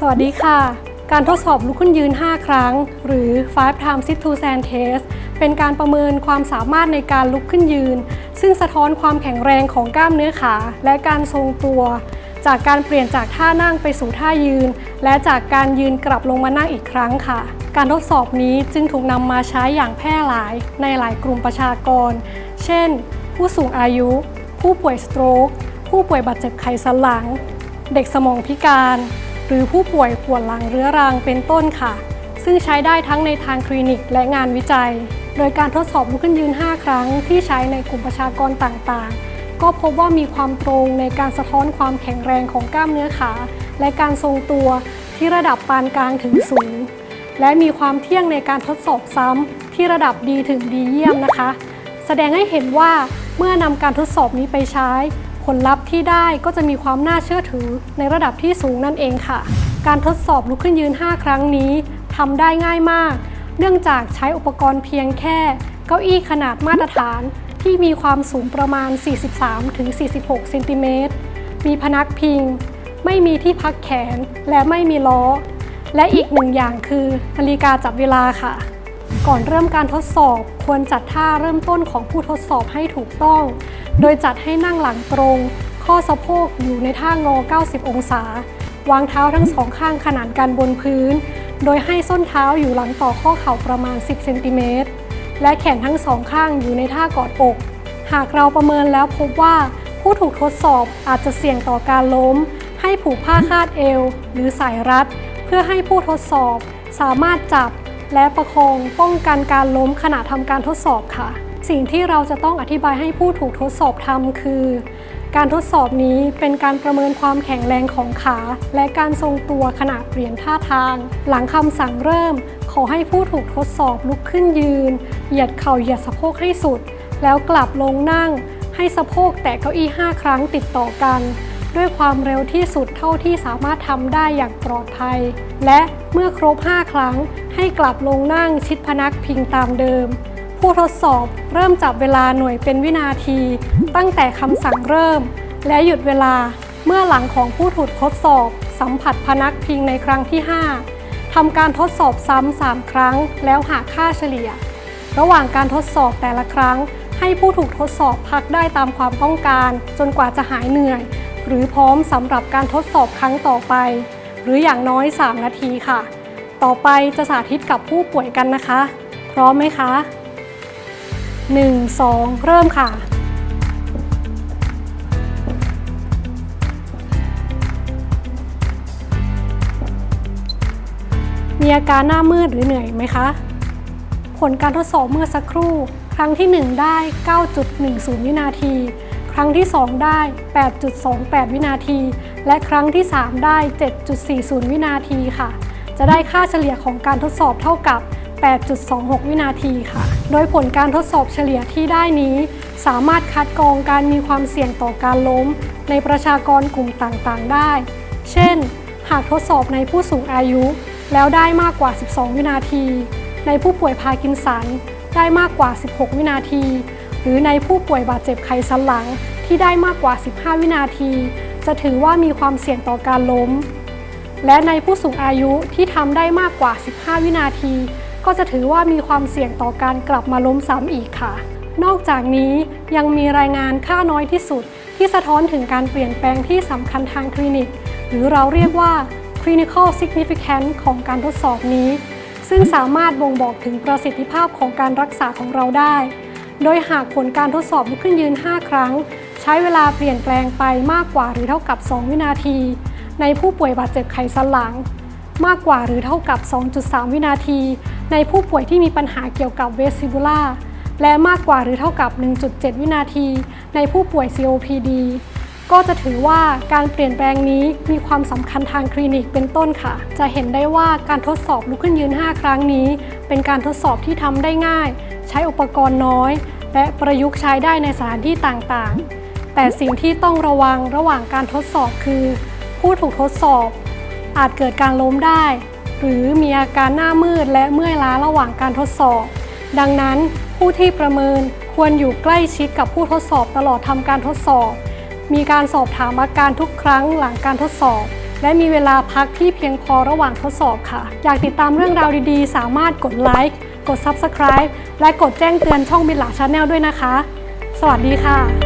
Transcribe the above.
สวัสดีค่ะ การทดสอบลุกขึ้นยืน 5 ครั้ง หรือ five times sit to stand test เป็นการประเมินความสามารถในการลุกขึ้นยืน ซึ่งสะท้อนความแข็งแรงของกล้ามเนื้อขา และการทรงตัว จากการเปลี่ยนจากท่านั่งไปสู่ท่ายืน และจากการยืนกลับลงมานั่งอีกครั้งค่ะ การทดสอบนี้จึงถูกนำมาใช้อย่างแพร่หลายในหลายกลุ่มประชากร เช่น ผู้สูงอายุ ผู้ป่วยสโตรกผู้ป่วยบาดเจ็บไขสันหลัง เด็กสมองพิการ หรือผู้ป่วยปวดหลังเรื้อรังเป็นต้นค่ะ ซึ่งใช้ได้ทั้งในทางคลินิกและงานวิจัย โดยการทดสอบลุกขึ้นยืน 5 ครั้ง ที่ใช้ในกลุ่มประชากรต่างๆ ก็พบว่ามีความตรงในการสะท้อนความแข็งแรงของกล้ามเนื้อขา และการทรงตัวที่ระดับปานกลางถึงสูง และมีความเที่ยงในการทดสอบซ้ำที่ระดับดีถึงดีเยี่ยมนะคะ แสดงให้เห็นว่าเมื่อนำการทดสอบนี้ไปใช้ ผลลัพธ์ที่ได้ก็จะมีความน่าเชื่อถือในระดับที่สูงนั่นเองค่ะ การทดสอบลุกขึ้นยืน 5 ครั้งนี้ทำได้ง่ายมาก เนื่องจากใช้อุปกรณ์เพียงแค่ เก้าอี้ขนาดมาตรฐานที่มีความสูงประมาณ 43-46 เซนติเมตร มีพนักพิง ไม่มีที่พักแขนและไม่มีล้อ และอีกหนึ่งอย่างคือนาฬิกาจับเวลาค่ะ ก่อนเริ่มการทดสอบควรจัดท่าเริ่มต้นของผู้ทดสอบให้ถูกต้อง โดยจัดให้นั่งหลังตรง ข้อสะโพกอยู่ในท่างอ 90 องศา วางเท้าทั้งสองข้างขนานกันบนพื้น โดยให้ส้นเท้าอยู่หลังต่อข้อเข่าประมาณ 10 เซนติเมตร และแขนทั้งสองข้างอยู่ในท่ากอดอก หากเราประเมินแล้วพบว่าผู้ถูกทดสอบอาจจะเสี่ยงต่อการล้ม ให้ผูกผ้าคาดเอว หรือสายรัด เพื่อให้ผู้ทดสอบสามารถจับและประคองป้องกันการล้มขณะทำการทดสอบค่ะ สิ่งที่เราจะต้องอธิบายให้ผู้ถูกทดสอบทำคือ การทดสอบนี้เป็นการประเมินความแข็งแรงของขา และการทรงตัวขณะเปลี่ยนท่าทาง หลังคำสั่งเริ่ม ขอให้ผู้ถูกทดสอบลุกขึ้นยืน เหยียดเข่าเหยียดสะโพกให้สุด แล้วกลับลงนั่ง ให้สะโพกแตะเก้าอี้ 5 ครั้งติดต่อกันด้วยความเร็วที่สุดเท่าที่สามารถทำได้อย่างปลอดภัย และเมื่อครบ 5 ครั้งให้กลับลงนั่งชิดพนักพิงตามเดิม ผู้ทดสอบเริ่มจับเวลาหน่วยเป็นวินาที ตั้งแต่คำสั่งเริ่ม และหยุดเวลาเมื่อหลังของผู้ถูกทดสอบ สัมผัสพนักพิงในครั้งที่ 5ทำการทดสอบซ้ำ3ครั้ง แล้วหาค่าเฉลี่ย ระหว่างการทดสอบแต่ละครั้ง ให้ผู้ถูกทดสอบพักได้ตามความต้องการ จนกว่าจะหายเหนื่อย หรือพร้อมสำหรับการทดสอบครั้งต่อไป หรืออย่างน้อย 3 นาทีค่ะ ต่อไปจะสาธิตกับผู้ป่วยกันนะคะ พร้อมไหมคะ 1 2 เริ่มค่ะ มีอาการหน้ามืดหรือเหนื่อยไหมคะ ผลการทดสอบเมื่อสักครู่ ครั้งที่ 1 ได้ 9.10 วินาที ครั้งที่ 2 ได้ 8.28 วินาที และครั้งที่ 3 ได้ 7.40 วินาทีค่ะ จะได้ค่าเฉลี่ยของการทดสอบเท่ากับ 8.26 วินาทีค่ะ โดยผลการทดสอบเฉลี่ยที่ได้นี้ สามารถคัดกรองการมีความเสี่ยงต่อการล้ม ในประชากรกลุ่มต่างๆ ได้ เช่น หากทดสอบในผู้สูงอายุ แล้วได้มากกว่า 12 วินาที ในผู้ป่วยพาร์กินสัน ได้มากกว่า 16 วินาที หรือในผู้ป่วยบาดเจ็บไขสันหลังที่ได้มากกว่า 15 วินาที จะถือว่ามีความเสี่ยงต่อการล้ม และในผู้สูงอายุที่ทำได้มากกว่า 15 วินาที ก็จะถือว่ามีความเสี่ยงต่อการกลับมาล้มซ้ำอีกค่ะ นอกจากนี้ยังมีรายงานค่าน้อยที่สุด ที่สะท้อนถึงการเปลี่ยนแปลงที่สำคัญทางคลินิก หรือเราเรียกว่า clinical significance ของการทดสอบนี้ ซึ่งสามารถบ่งบอกถึงประสิทธิภาพของการรักษาของเราได้ โดยหากผลการทดสอบลุกขึ้นยืน 5 ครั้ง ใช้เวลาเปลี่ยนแปลงไปมากกว่าหรือเท่ากับ 2 วินาที ในผู้ป่วยบาดเจ็บไขสันหลัง มากกว่าหรือเท่ากับ 2.3 วินาที ในผู้ป่วยที่มีปัญหาเกี่ยวกับเวสซิบูล่าและมากกว่าหรือเท่ากับ 1.7 วินาที ในผู้ป่วย COPD ก็จะถือว่าการเปลี่ยนแปลงนี้มีความสำคัญทางคลินิกเป็นต้นค่ะ จะเห็นได้ว่าการทดสอบลุกขึ้นยืน 5 ครั้งนี้ เป็นการทดสอบที่ทำได้ง่าย ใช้อุปกรณ์น้อย และประยุกต์ใช้ได้ในสถานที่ต่างๆ แต่สิ่งที่ต้องระวังระหว่างการทดสอบคือ ผู้ถูกทดสอบ อาจเกิดการล้มได้ หรือมีอาการหน้ามืดและเมื่อยล้าระหว่างการทดสอบ ดังนั้นผู้ที่ประเมินควรอยู่ใกล้ชิดกับผู้ทดสอบตลอดทำการทดสอบ มีการสอบถามอาการทุกครั้งหลังการทดสอบ และมีเวลาพักที่เพียงพอระหว่างทดสอบค่ะ อยากติดตามเรื่องราวดีๆ สามารถกดไลค์กด Subscribe และกดแจ้งเตือนช่องบิลลาชาแนลด้วยนะคะ สวัสดีค่ะ